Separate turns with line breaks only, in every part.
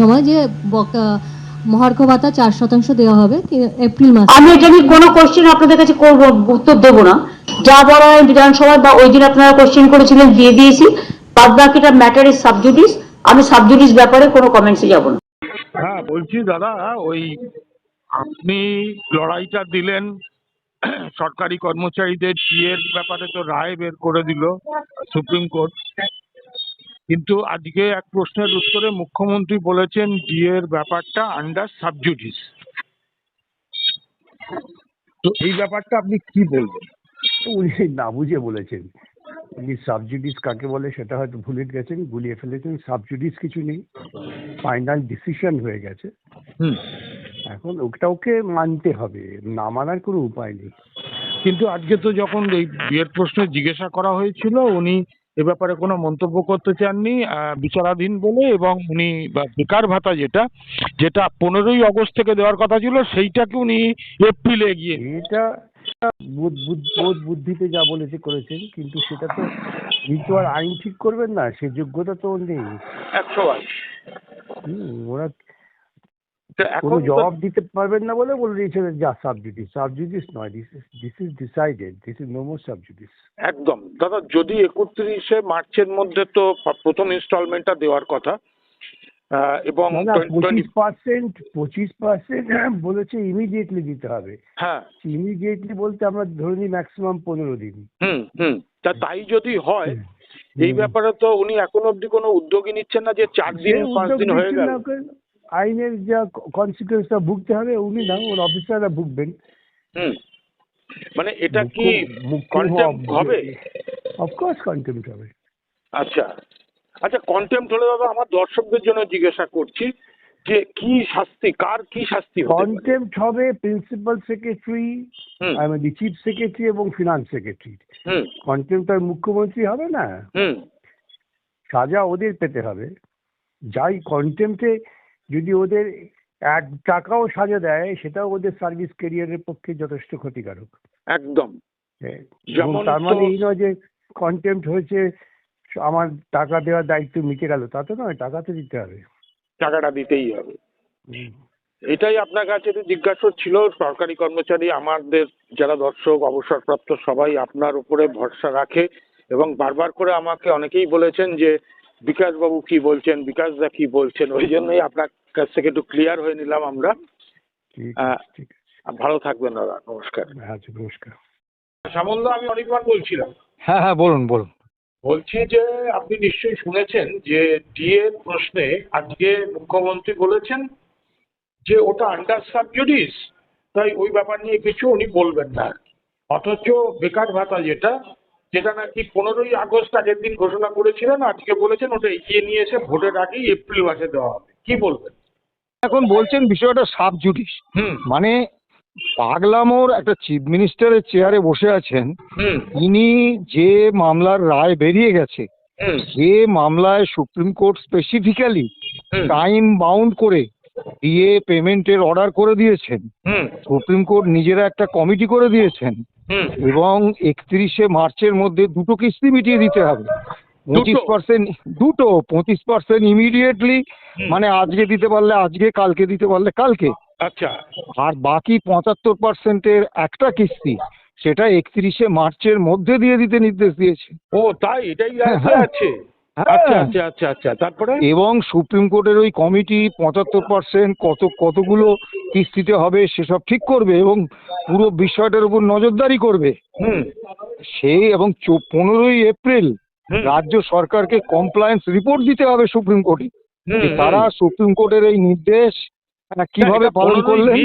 সময় যে মহার্ঘ ভাতা চার শতাংশ দেওয়া হবে এপ্রিল মাসে।
আমি এটা নিয়ে কোনো কোশ্চেন আপনাদের কাছে করব উত্তর দেবো না। যা বলা হয় বিধানসভায় বা ওই দিন আপনারা কোশ্চেন করেছিলেন দিয়ে দিয়েছি। বাদ বাকিটা ম্যাটার ইজ সাবজুডিস আমি সাবজুডিস ব্যাপারে কোনো কমেন্টসে যাব না।
হ্যাঁ বলছি দাদা ওই আপনি লড়াইটা দিলেন সরকারি কর্মচারীদের বিয়ের ব্যাপারে তো রায় বের করে দিল সুপ্রিম কোর্ট। কিন্তু আজকে এক প্রশ্নের উত্তরে মুখ্যমন্ত্রী বলেছেন জিএর ব্যাপারটা আন্ডার সাবজুডিস তো এই ব্যাপারটা আপনি কি বলবেন?
উনি না বুঝে বলেছেন। উনি সাবজুডিস কাকে বলে সেটা হয়তো ভুলে গেছেন গুলিয়ে ফেলেছেন। সাবজুডিস কিছু নেই। ফাইনাল ডিসিশন হয়ে গেছে।
হুম।
এখন ওটা ওকে মানতে হবে না মানার কোনো উপায় নেই।
কিন্তু আজকে তো যখন এই বিয়ের প্রশ্নে জিজ্ঞাসা করা হয়েছিল উনি এ ব্যাপারে কোনো মন্তব্য করতে চাননি বিচারাধীন বলে এবং উনি বা বেকার ভাতা যেটা যেটা পনেরোই আগস্ট থেকে দেওয়ার কথা ছিল সেইটাকে উনি এপ্রিলে এগিয়ে
এটা বোধ বুদ্ধিতে যা বলেছে করেছেন কিন্তু সেটা তো আর আইন ঠিক করবেন না সে যোগ্যতা তো ওর নেই।
একশো
ওরা কোনো জবাব দিতে পারবেন না বলে বলে দিয়েছে যা সাবজুডিস সাবজুডিস নয় this is this is decided this is no more sub judice
একদম। দাদা যদি একত্রিশে মার্চের মধ্যে তো প্রথম ইনস্টলমেন্টটা দেওয়ার কথা এবং
না না
20
পঁচিশ পার্সেন্ট পঁচিশ পার্সেন্ট বলেছে ইমিডিয়েটলি দিতে হবে।
হ্যাঁ।
ইমিডিয়েটলি বলতে আমরা ধরে নিই ম্যাক্সিমাম পনেরো দিন।
হুম হুম। তা তাই যদি হয় এই ব্যাপারে তো উনি এখন অব্দি কোনো উদ্যোগই নিচ্ছেন না যে চার দিন পাঁচ দিন হয়ে গেল।
আইনের যা কনসিকুয়েন্সটা ভুগতে হবে উনি না ওর অফিসাররা ভুগবেন।
হুম। মানে এটা কি কন্টেম্প হবে?
অফকোর্স কন্টেম্প হবে।
আচ্ছা। আচ্ছা কন্টেম্প হলে দাদা আমার দর্শকদের জন্য জিজ্ঞাসা করছি যে কি শাস্তি কার কি শাস্তি হতে পারে?
কন্টেম্প হবে প্রিন্সিপাল সেক্রেটারি
হুম।
মানে চিফ সেক্রেটারি এবং ফিনান্স সেক্রেটারি
হুম।
কন্টেম্প আর মুখ্যমন্ত্রী হবে না।
হুম।
সাজা ওদের পেতে হবে। যাই কন্টেম্পে যদি ওদের এক টাকাও সাজা দেয় সেটাও ওদের সার্ভিস ক্যারিয়ারের পক্ষে যথেষ্ট ক্ষতিকারক।
একদম।
তার মানে এই নয় যে কন্টেম্প হয়েছে আমার টাকা দেওয়ার দায়িত্ব মিটে গেল তা তো নয় টাকা তো দিতে হবে।
টাকাটা দিতেই হবে। এটাই আপনার কাছে জিজ্ঞাসা ছিল সরকারি কর্মচারী আমাদের যারা দর্শক অবসরপ্রাপ্ত সবাই আপনার উপরে ভরসা রাখে এবং বারবার করে আমাকে অনেকেই বলেছেন যে বিকাশ বাবু কি বলছেন বিকাশ দা কি বলছেন ওই জন্যই আপনার কাছ থেকে একটু ক্লিয়ার হয়ে নিলাম আমরা।
ঠিক আছে
আর ভালো থাকবেন দাদা নমস্কার।
আছে আচ্ছা নমস্কার।
সামন্ত আমি অনেকবার বলছিলাম।
হ্যাঁ হ্যাঁ বলুন বলুন।
বলছি যে আপনি নিশ্চয়ই শুনেছেন যে ডিএ প্রশ্নে আজকে মুখ্যমন্ত্রী বলেছেন যে ওটা আন্ডার সাবজুডিস তাই ওই ব্যাপার নিয়ে কিছু উনি বলবেন না। অথচ বেকার ভাতা যেটা যেটা নাকি পনেরোই আগস্ট আগের দিন ঘোষণা করেছিলেন আজকে বলেছেন ওটা এগিয়ে নিয়ে এসে ভোটের আগেই এপ্রিল মাসে দেওয়া হবে। কি বলবেন?
এখন বলছেন বিষয়টা সাব জুডিস মানে পাগলামোর একটা চিফ মিনিস্টারের চেয়ারে বসে আছেন ইনি যে মামলার রায় বেরিয়ে গেছে যে মামলায় supreme court specifically time bound করে দিয়ে পেমেন্টের অর্ডার করে দিয়েছেন সুপ্রিম কোর্ট নিজেরা একটা কমিটি করে দিয়েছেন এবং একত্রিশে মার্চের মধ্যে দুটো কিস্তি মিটিয়ে দিতে হবে। পঁচিশ পার্সেন্ট দুটো পঁচিশ পার্সেন্ট ইমিডিয়েটলি মানে আজকে দিতে পারলে আজকে কালকে দিতে পারলে কালকে।
আচ্ছা।
আর বাকি পঁচাত্তর পার্সেন্টের একটা কিস্তি সেটা একত্রিশে মার্চের মধ্যে দিয়ে দিতে নির্দেশ দিয়েছে।
ও তাই? এটাই। আছে। আচ্ছা আচ্ছা আচ্ছা আচ্ছা। তারপরে?
এবং সুপ্রিম কোর্টের ওই কমিটি পঁচাত্তর পার্সেন্ট কত কতগুলো কিস্তিতে হবে সেসব ঠিক করবে এবং পুরো বিষয়টার উপর নজরদারি করবে।
হুম।
সেই এবং পনেরোই এপ্রিল রাজ্য সরকারকে কমপ্লায়েন্স রিপোর্ট দিতে হবে সুপ্রিম কোর্টে। তারা সুপ্রিম কোর্টের এই নির্দেশ আহ, কীভাবে পালন করলেন?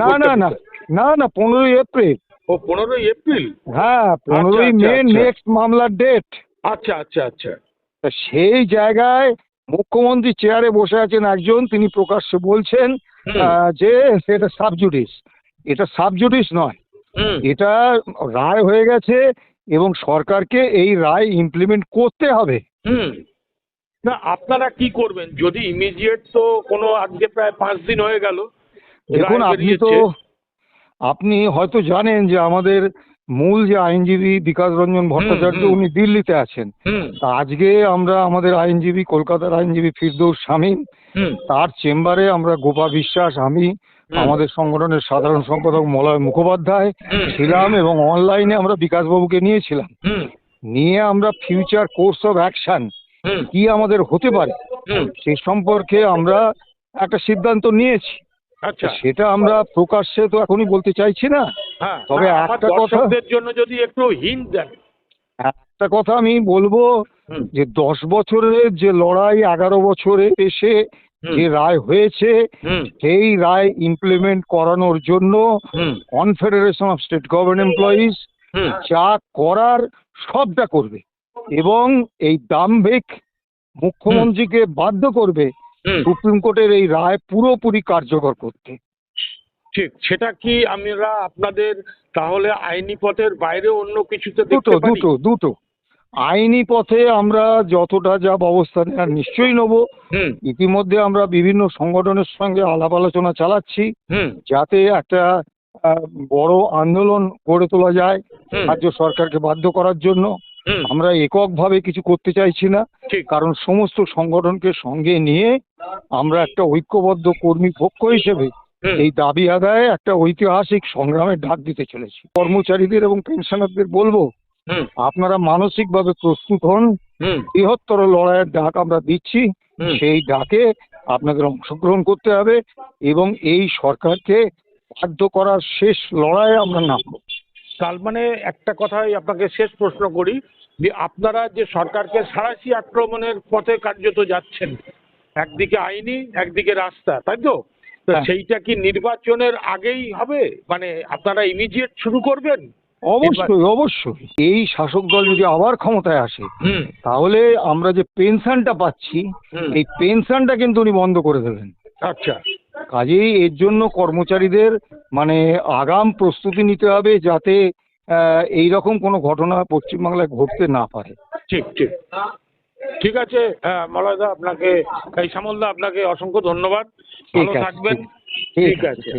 না না না না না পনেরোই এপ্রিল।
ও পনেরোই এপ্রিল?
হ্যাঁ পনেরোই
আচ্ছা,
মে
আচ্ছা।
নেক্সট মামলার ডেট
আচ্ছা আচ্ছা আচ্ছা।
তা সেই জায়গায় মুখ্যমন্ত্রী চেয়ারে বসে আছেন একজন তিনি প্রকাশ্যে বলছেন যে সেটা সাবজুডিস। এটা সাবজুডিস নয়। এটা রায় হয়ে গেছে এবং সরকারকে এই রায় ইমপ্লিমেন্ট করতে হবে।
না আপনারা কি করবেন? যদি ইমিডিয়েট তো কোনো আজকে প্রায় পাঁচ দিন হয়ে গেল
দেখুন আপনি তো আপনি হয়তো জানেন যে আমাদের মূল যে আইনজীবী বিকাশ রঞ্জন ভট্টাচার্য উনি দিল্লিতে আছেন তা আজকে আমরা আমাদের আইনজীবী কলকাতার আইনজীবী ফিরদৌস শামীম তার চেম্বারে আমরা গোপা বিশ্বাস আমি আমাদের সংগঠনের সাধারণ সম্পাদক মলয় মুখোপাধ্যায়। ছিলাম এবং অনলাইনে আমরা বিকাশবাবুকে নিয়েছিলাম। নিয়ে আমরা ফিউচার কোর্স অফ অ্যাকশন কি আমাদের হতে পারে সে সম্পর্কে আমরা একটা সিদ্ধান্ত নিয়েছি।
আচ্ছা।
সেটা আমরা প্রকাশ্যে তো এখনই বলতে চাইছি না
হ্যাঁ
তবে
আমার
একটা কথা-
দর্শকদের জন্য যদি একটু হিন্ট দেন।
একটা কথা আমি বলব যে দশ বছরের যে লড়াই এগারো বছরে এসে যে রায় হয়েছে সেই রায় ইমপ্লিমেন্ট করানোর জন্য confederation of state government employees যা করার সবটা করবে এবং এই দাম্ভিক মুখ্যমন্ত্রীকে বাধ্য করবে সুপ্রিম কোর্টের এই রায় পুরোপুরি কার্যকর করতে।
ঠিক সেটা কি আমরা আপনাদের তাহলে আইনি পথের বাইরে অন্য কিছুতে
দুটো
দেখতে পারি?
দুটো দুটো। আইনি পথে আমরা যতটা যা ব্যবস্থা নেওয়ার নিশ্চয়ই নেব। ইতিমধ্যে আমরা বিভিন্ন সংগঠনের সঙ্গে আলাপ আলোচনা চালাচ্ছি। যাতে একটা বড় আন্দোলন গড়ে তোলা যায় রাজ্য সরকারকে বাধ্য করার জন্য। আমরা এককভাবে কিছু করতে চাইছি না। কারণ সমস্ত সংগঠনকে সঙ্গে নিয়ে আমরা একটা ঐক্যবদ্ধ কর্মী পক্ষ হিসেবে এই দাবি আদায়ে একটা ঐতিহাসিক সংগ্রামের ডাক দিতে চলেছি। কর্মচারীদের এবং পেনশনারদের বলব আপনারা মানসিকভাবে প্রস্তুত হন। বৃহত্তর লড়াইয়ের ডাক আমরা দিচ্ছি। সেই ডাকে আপনাদের অংশগ্রহণ করতে হবে এবং এই সরকারকে বাধ্য করার শেষ লড়াইয়ে আমরা নামবো।
তার মানে একটা কথাই আপনাকে শেষ প্রশ্ন করি যে আপনারা যে সরকারকে সাঁড়াশি আক্রমণের পথে কার্যত যাচ্ছেন একদিকে আইনি একদিকে রাস্তা তাই তো? তো
হ্যাঁ।
সেইটা কি নির্বাচনের আগেই হবে? মানে আপনারা ইমিডিয়েট শুরু করবেন?
অবশ্যই অবশ্যই। এই শাসক দল যদি আবার ক্ষমতায় আসে তাহলে আমরা যে পেনশনটা পাচ্ছি এই পেনশনটা কিন্তু উনি বন্ধ করে দেবেন।
আচ্ছা।
কাজেই এর জন্য কর্মচারীদের মানে আগাম প্রস্তুতি নিতে হবে যাতে এই রকম কোনো ঘটনা পশ্চিমবাংলায় ঘটতে না পারে।
ঠিক ঠিক। ঠিক আছে হ্যাঁ মলয়দা আপনাকে এই শ্যামলদা আপনাকে অসংখ্য ধন্যবাদ। ভালো থাকবেন। ঠিক আছে।